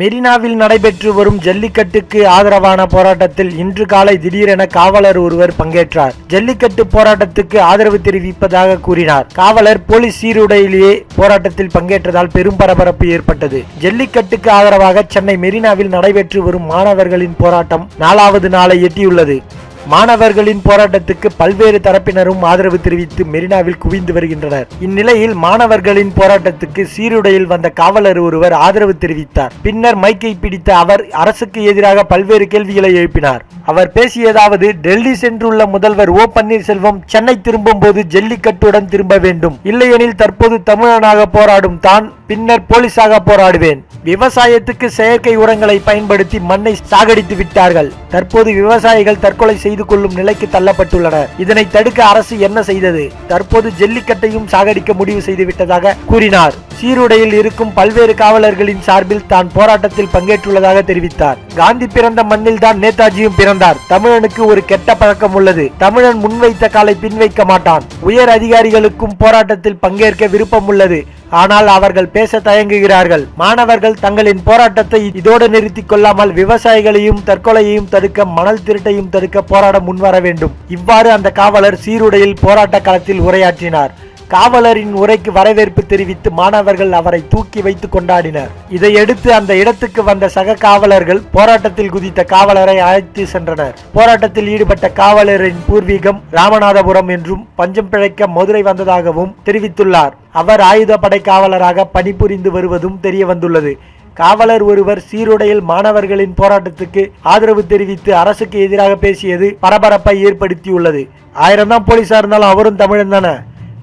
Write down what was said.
மெரினாவில் நடைபெற்று வரும் ஜல்லிக்கட்டுக்கு ஆதரவான போராட்டத்தில் இன்று காலை திடீரென காவலர் ஒருவர் பங்கேற்றார். ஜல்லிக்கட்டு போராட்டத்துக்கு ஆதரவு தெரிவிப்பதாக கூறினார். காவலர் போலீஸ் சீருடையிலேயே போராட்டத்தில் பங்கேற்றதால் பெரும் பரபரப்பு ஏற்பட்டது. ஜல்லிக்கட்டுக்கு ஆதரவாக சென்னை மெரினாவில் நடைபெற்று வரும் மாணவர்களின் போராட்டம் நாலாவது நாளை எட்டியுள்ளது. மாணவர்களின் போராட்டத்துக்கு பல்வேறு தரப்பினரும் ஆதரவு தெரிவித்து மெரினாவில் குவிந்து வருகின்றனர். இந்நிலையில் மாணவர்களின் போராட்டத்துக்கு சீருடையில் வந்த காவலர் ஒருவர் ஆதரவு தெரிவித்தார். பின்னர் மைக்கை பிடித்த அவர் அரசுக்கு எதிராக பல்வேறு கேள்விகளை எழுப்பினார். அவர் பேசியதாவது டெல்லி சென்றுள்ள முதல்வர் ஓ. பன்னீர்செல்வம் சென்னை திரும்பும் போது ஜல்லிக்கட்டுடன் திரும்ப வேண்டும். இல்லையெனில் தற்போது தமிழனாக போராடும் தான் பின்னர் போலீஸாக போராடுவேன். விவசாயத்துக்கு செயற்கை உரங்களை பயன்படுத்தி மண்ணை சாகடித்து விட்டார்கள். தற்போது விவசாயிகள் தற்கொலை செய்ய செய்து கொள்ளும் நிலைக்கு தள்ளப்பட்டுள்ளனர் இதனை தடுக்க அரசு என்ன செய்தது? தற்போது ஜல்லிக்கட்டையும் சாகடிக்க முடிவு செய்துவிட்டதாக கூறினார். சீருடையில் இருக்கும் பல்வேறு காவலர்களின் சார்பில் தான் போராட்டத்தில் பங்கேற்றுள்ளதாக தெரிவித்தார். காந்தி பிறந்த மண்ணில் தான் நேதாஜியும் பிறந்தார். தமிழனுக்கு ஒரு கெட்ட பழக்கம் உள்ளது. தமிழன் முன்வைத்த காலை பின்வைக்க மாட்டான். உயர் அதிகாரிகளுக்கும் போராட்டத்தில் பங்கேற்க விருப்பம் உள்ளது. ஆனால் அவர்கள் பேச தயங்குகிறார்கள். மாணவர்கள் தங்களின் போராட்டத்தை இதோடு நிறுத்திக் கொள்ளாமல் விவசாயிகளையும் தற்கொலையையும் தடுக்க மணல் திருட்டையும் தடுக்க போராட முன்வர வேண்டும். இவ்வாறு அந்த காவலர் சீருடையில் போராட்ட களத்தில் உரையாற்றினார். காவலரின் உரைக்கு வரவேற்பு தெரிவித்து மாணவர்கள் அவரை தூக்கி வைத்து கொண்டாடினர். இதையடுத்து அந்த இடத்துக்கு வந்த சக காவலர்கள் போராட்டத்தில் குதித்த காவலரை அழைத்து சென்றனர். போராட்டத்தில் ஈடுபட்ட காவலரின் பூர்வீகம் ராமநாதபுரம் என்றும் பஞ்சம் பிழைக்க மதுரை வந்ததாகவும் தெரிவித்துள்ளார். அவர் ஆயுதப்படை காவலராக பணிபுரிந்து வருவதும் தெரிய வந்துள்ளது காவலர் ஒருவர் சீருடையில் மாணவர்களின் போராட்டத்துக்கு ஆதரவு தெரிவித்து அரசுக்கு எதிராக பேசியது பரபரப்பை ஏற்படுத்தியுள்ளது. ஆயிரம் தான் போலீஸா இருந்தாலும் அவரும் தமிழன் தானே?